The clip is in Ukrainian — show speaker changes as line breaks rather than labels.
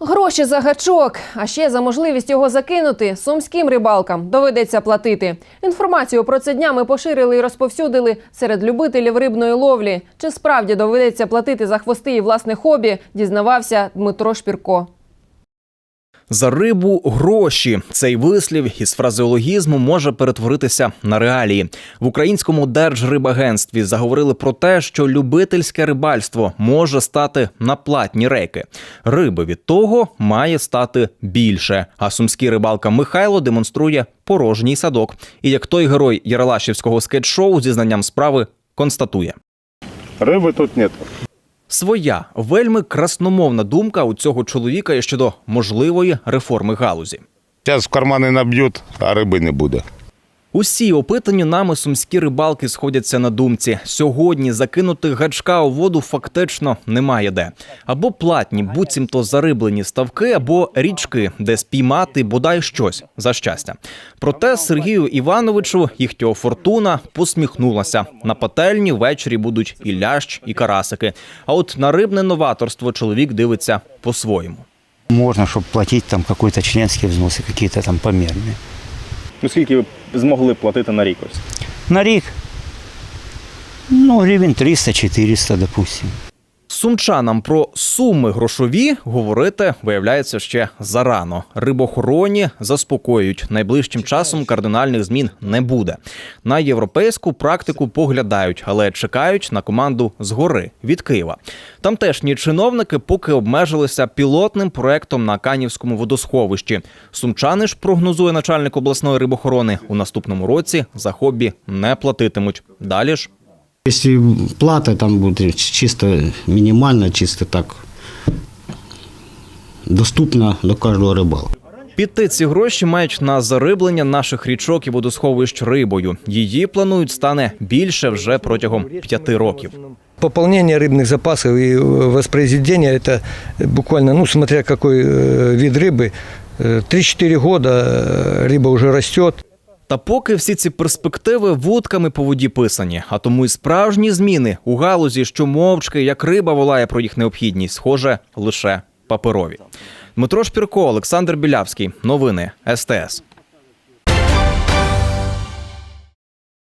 Гроші за гачок, а ще за можливість його закинути сумським рибалкам доведеться платити. Інформацію про це днями поширили і розповсюдили серед любителів рибної ловлі. Чи справді доведеться платити за хвости і власне хобі, дізнавався Дмитро Шпірко.
За рибу гроші. Цей вислів із фразеологізму може перетворитися на реалії. В українському держрибагентстві заговорили про те, що любительське рибальство може стати на платні рейки. Риби від того має стати більше. А сумський рибалка Михайло демонструє порожній садок. І як той герой Яралашівського скетч-шоу зі знанням справи констатує.
Риби тут нет.
Своя вельми красномовна думка у цього чоловіка щодо можливої реформи галузі.
Зараз в кармани наб'ють, а риби не буде.
Усі опитані нами сумські рибалки сходяться на думці. Сьогодні закинути гачка у воду фактично немає де. Або платні, буцімто зариблені ставки, або річки, де спіймати бодай щось за щастя. Проте Сергію Івановичу їхнього фортуна посміхнулася. На пательні ввечері будуть і лящ, і карасики. А от на рибне новаторство чоловік дивиться по-своєму.
Можно, чтобы платить там какой-то членские взносы, какие-то там померные.
Ну скільки ви змогли платити на рік ось?
На рік? ну, гривень 300-400, допустим.
Сумчанам про суми грошові говорити виявляється ще зарано. Рибохороні заспокоюють. Найближчим часом кардинальних змін не буде. На європейську практику поглядають, але чекають на команду згори від Києва. Тамтешні чиновники поки обмежилися пілотним проектом на Канівському водосховищі. Сумчани ж прогнозує начальник обласної рибохорони у наступному році за хобі не платитимуть. Далі ж
Если плата там будет чисто минимально, чисто так доступна до каждого рыбалка.
Піти ці гроші мають на зариблення наших річок і водосховищ рибою. Її планують стане більше вже протягом п'яти років.
Пополнение рыбных запасов и воспроизведение это буквально, ну смотря какой э, вид рыбы, э, 3-4 года э, рыба уже растет.
Та поки всі ці перспективи вудками по воді писані, а тому й справжні зміни у галузі, що мовчки, як риба волає про їх необхідність, схоже лише паперові. Дмитро Шпірко, Олександр Білявський. Новини СТС.